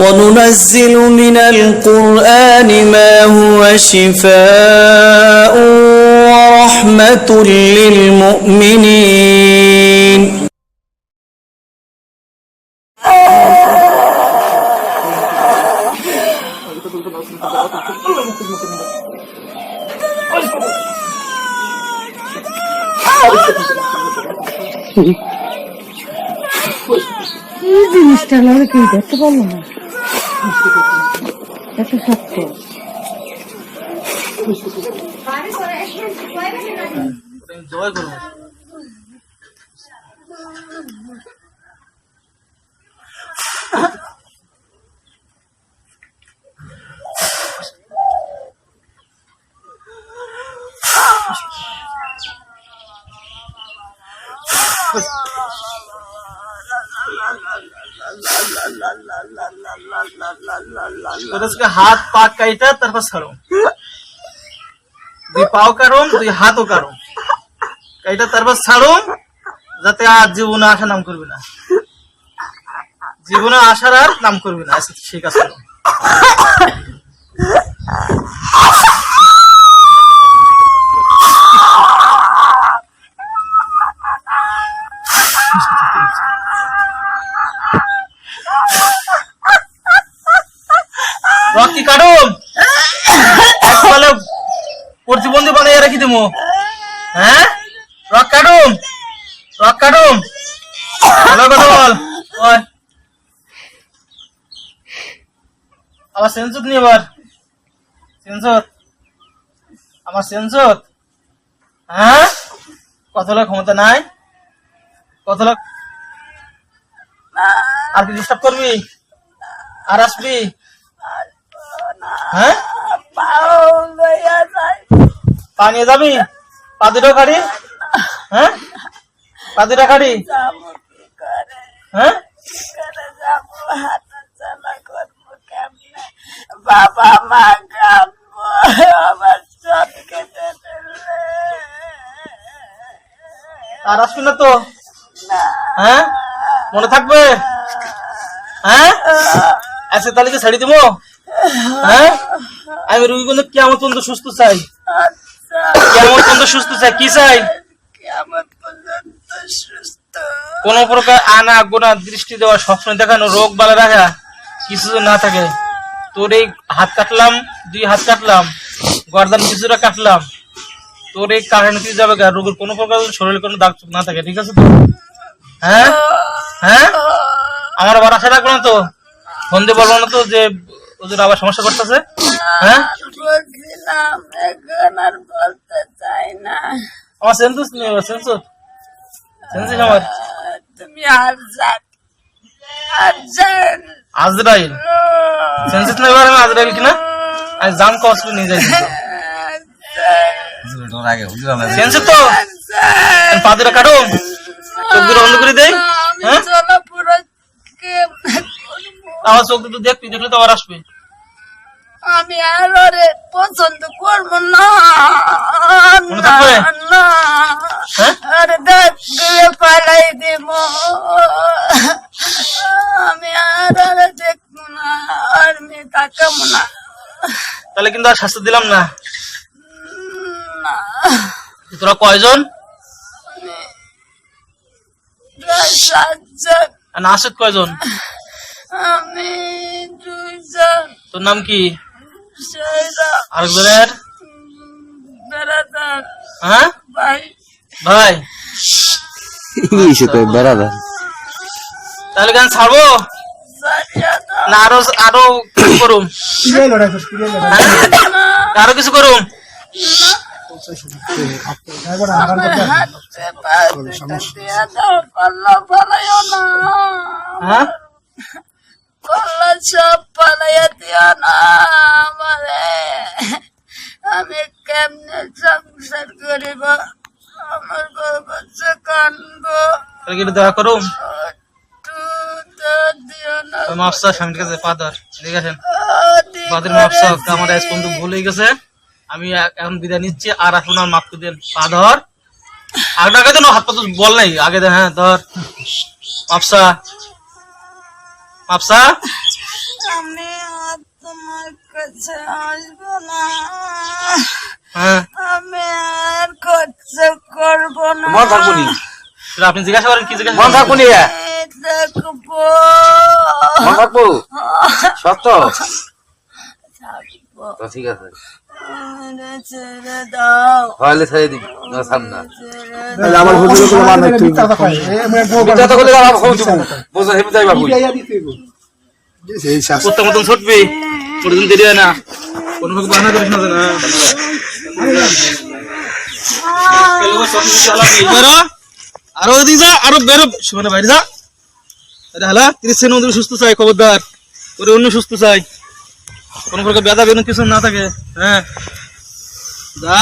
وننزل من القرآن ما هو شفاء ورحمة للمؤمنين ఇది ఇష్టాలు పెట్టి పళ్ళు পারল না এত শক্ত उसके हाथ पाक काटा তারপর ছাড়ো দুই পাও কারণ দুই হাতও কারণ কাইটা তারপর ছাড়ো যাতে আর জীবনে আসা নাম করবি না জীবনে আসার আর নাম করবি না আচ্ছা, ঠিক আছে রকি কাটুম একবারে প্রতিবন্ধী বানিয়ে রাখি দেবো। হ্যাঁ? রক কাটুম রক কাটুম ভালো কথা বল। আমার সেন্সুত নি এবার। সেন্সুত আমার সেন্সুত হ্যাঁ? কত লোক ক্ষমতা নাই? কত লোক আর কি ডিস্টার্ব করবি? আর আসবি? হ্যাঁ? পা নিয়ে যাবি? পা দুটো খাড়ি হ্যাঁ? পা দুটো খাড়ি হ্যাঁ? আর আসবি না তো? হ্যাঁ? মনে থাকবে? হ্যাঁ? আচ্ছা তাহলে কি ছাড়ি দেবো। হ্যাঁ? আমি রুগীগুলো কেমন পর্যন্ত সুস্থ চাই? কেমন পর্যন্ত সুস্থ চাই? কি চাই? কোন প্রকার আনা গোনা দৃষ্টি দেওয়া সবসময় দেখানো রোগ বালা রাখা কিছু না থাকে। তোর এই হাত কাটলাম দুই হাত কাটলাম গর্দান কিছুটা কাটলাম। তোর এই কারণে কি যাবে? রোগের কোনো প্রকার শরীরে কোনো দাগ না থাকে ঠিক আছে তো? হ্যাঁ? হ্যাঁ? আমার আবার আশা রাখব না তো? ফোন দিয়ে বলব না তো যে ওদের আবার সমস্যা করতেছে? হ্যাঁ? বলছিলাম এখন আর বলতে চাই না আমার সেন্সুস। নেই সেন্সুস সেন্সুস আমার। তুমি আর আর যান আজরাইল। সেন্সুস নেই এবার আমি আজরাইল কিনা? আমি জাম কষ্ট নিয়ে যাই সেন্সুস তো? পা দুটো কাটো। চোখ দুটো বন্ধ করে দেয় হ্যাঁ? আমার চোখ দুটো দেখবি দেখলে তো আবার আসবে। আমি আর ওরে পছন্দ করব না। হ্যাঁ? দাঁত দিয়ে পালাই দিব। আমি আর ওরে দেখব না আর মেয়ে তাকাবো না। তাহলে কিন্তু আর শাস্তি দিলাম না। না। তোরা কয়জন? আর নাসিদ কয়জন? আমি দুইজন তোর নাম কি? সেরা আরেকজনের? বেড়াতাম হ্যাঁ? ভাই ভাই। ইসে তো বেড়াদার তাহলে কেন ছাড়বো? না আরও আরও কিছু করুম। হ্যাঁ? আরও কিছু করুম? সব পালাইয়া দিও না আমারে। আমি কেমনে সংসার করিব? আমার কানবো দেখা তো না মাপসা স্বামীর কাছে ঠিক করে আমার আজ পর্যন্ত ভুল হয়ে গেছে। আমি এখন বিদায় নিচ্ছি আর এখন আর মাপ দেন পা ধর আগে দেন হাত বল নাই। আগে দে হ্যাঁ ধর। মাপসা মাপসা? আমি আর তোমার কাছে আসব না। হ্যাঁ। আমি আর কষ্ট করব না। মন থাকব নি তাহলে আপনি জিজ্ঞাসা করেন কি জিজ্ঞাসা মন? থাকব নি থাকব মন থাকব সত্য? থাকব তো ঠিক আছে। হলে ছেড়ে দিবি না ছাড় না। ছেড়ে আমার হুজুরে কোনো মান নাই তুই মিথ্যা তো করলে আমার খবর দিব বোঝা হেমে যাইবা কই এই শাস্তি। কুত্তার মতন ছুটবি কোনদিন দেরি হয় না। কোনো ভাবে বাহানা করিস না যেন, হ্যাঁ। আরও ওদিকে যা আরও বেরো। সীমানা বাইরে যা। আরে হালা তিরিশ সুস্থ চাই খবরদার। ওরে অন্য সুস্থ চাই। কোনো প্রকার বেদা বেদন কিছু না থাকে হ্যাঁ। যা